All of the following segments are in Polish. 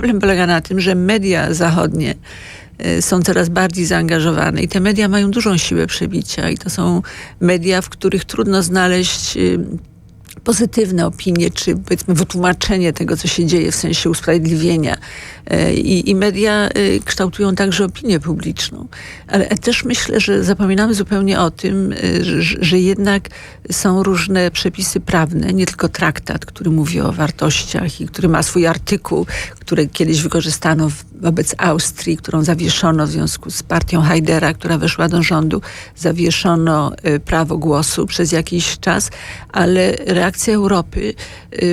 problem polega na tym, że media zachodnie y, są coraz bardziej zaangażowane i te media mają dużą siłę przebicia i to są media, w których trudno znaleźć y, pozytywne opinie, czy powiedzmy wytłumaczenie tego, co się dzieje w sensie usprawiedliwienia. E, I, I, media e, kształtują także opinię publiczną. Ale też myślę, że zapominamy zupełnie o tym, e, że, że jednak są różne przepisy prawne, nie tylko traktat, który mówi o wartościach i który ma swój artykuł, który kiedyś wykorzystano wobec Austrii, którą zawieszono w związku z partią Haidera, która weszła do rządu. Zawieszono prawo głosu przez jakiś czas, ale reakcja Europy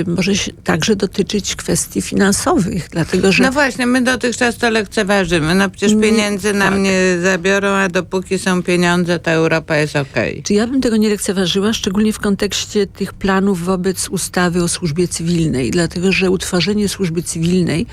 może także dotyczyć kwestii finansowych, dlatego że... No właśnie, my dotychczas to lekceważymy. No przecież pieniędzy nam tak. nie zabiorą, a dopóki są pieniądze, to Europa jest okej. Okay. Czy ja bym tego nie lekceważyła, szczególnie w kontekście tych planów wobec ustawy o służbie cywilnej, dlatego że utworzenie służby cywilnej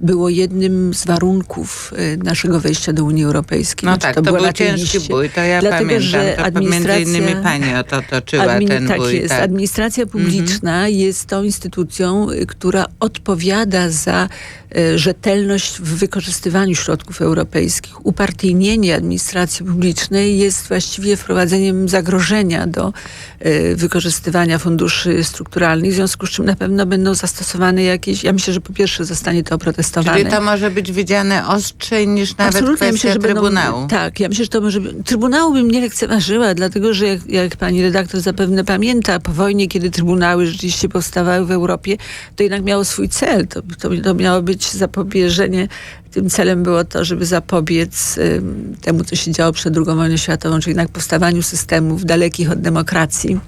było jednym z warunków e, naszego wejścia do Unii Europejskiej. No znaczy, tak, to, to był ciężki bój, to ja Dlatego, pamiętam. Że to administracja, między innymi pani o to toczyła admin, ten tak bój. Jest. Tak. Administracja publiczna mhm. jest tą instytucją, y, która odpowiada za y, rzetelność w wykorzystywaniu środków europejskich. Upartyjnienie administracji publicznej jest właściwie wprowadzeniem zagrożenia do y, wykorzystywania funduszy strukturalnych, w związku z czym na pewno będą zastosowane jakieś, ja myślę, że po pierwsze zostanie to oprotestowane Czyli to może być widziane ostrzej niż nawet Absolutnie. kwestia myślę, że Trybunału. Będą, tak, ja myślę, że to może... Trybunału bym nie lekceważyła, dlatego że jak, jak pani redaktor zapewne pamięta, po wojnie, kiedy trybunały rzeczywiście powstawały w Europie, to jednak miało swój cel. To, to, to miało być zapobieżenie tym celem było to, żeby zapobiec temu, co się działo przed II wojną światową, czyli jednak powstawaniu systemów dalekich od demokracji.